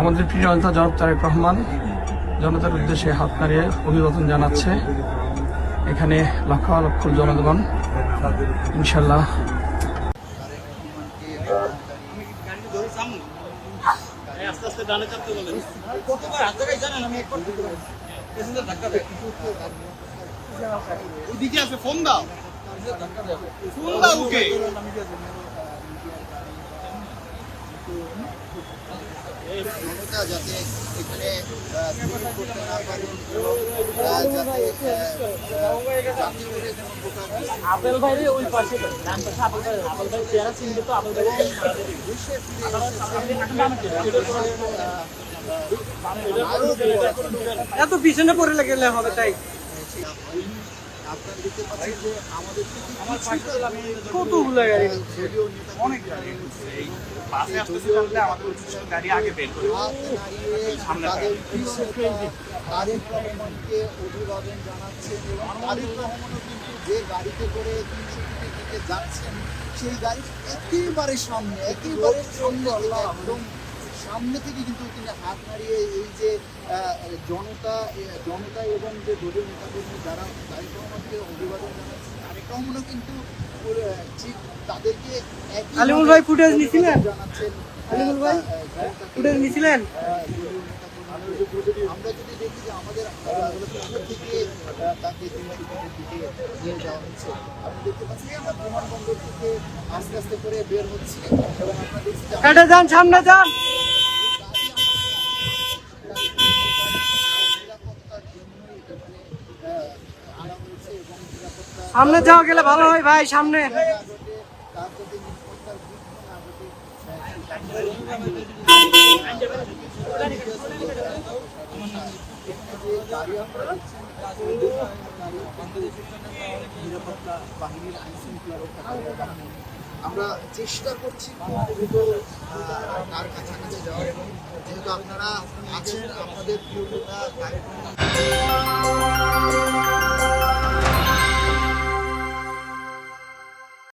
আমাদের প্রিয় নেতা জনাব তারেক রহমান, জনতার উদ্দেশ্যে হাত নাড়িয়ে অভিবাদন জানাচ্ছে এখানে লক্ষ লক্ষ জনগণ। ইনশাল্লাহ ওইদিকে আছে, ফোন দাও। ফোন দাও ওকে। আপেল ভাইরে ওই পাশে আপেল ভাই আপেল ভাই চেহারা চিনবে তো আপেল ভাই এত পিছনে পড়ে গেলে হবে তাই। কতগুলো গাড়ি অনেক গাড়ি এই বাসে আসতেছে জানলে আমাদের উচিত গাড়ি আগে বের করে হাত তাদের প্রিয় নেতা তারেক রহমানকে অভিবাদন জানাচ্ছেন এবং রহমানও কিন্তু যে গাড়িতে করে তিনশো কোটির দিকে যাচ্ছেন সেই গাড়ি একেবারে সামনে একেবারে সামনে একদম সামনে থেকে কিন্তু তিনি হাত নাড়িয়ে এই যে জনতা জনতা এবং যে দলীয় নেতাকর্মী যারা তারেক রহমানকে অভিবাদন জানাচ্ছেন তারেক রহমানও কিন্তু ঠিক তাদেরকে আলিমুল ভাই ফুটেজ নিছিলেন জানাচ্ছেন আলিমুল ভাই ফুটেজ নিছিলেন আমরা যদি দেখি যে আমাদের থেকে তাকে দিকে নিয়ে যাওয়া হচ্ছে আপনি দেখতে পাচ্ছেন আমরা বিমানবন্দর থেকে আস্তে আস্তে করে বের হচ্ছি এবং আমরা দেখছি যান সামনে যান। সামনে যাওয়া গেলে ভালো হয় ভাই, সামনে। আমরা চেষ্টা করছি তার কাছাকাছি যাওয়ার। এবং যেহেতু আপনারা আছেন, আপনাদের প্রিয়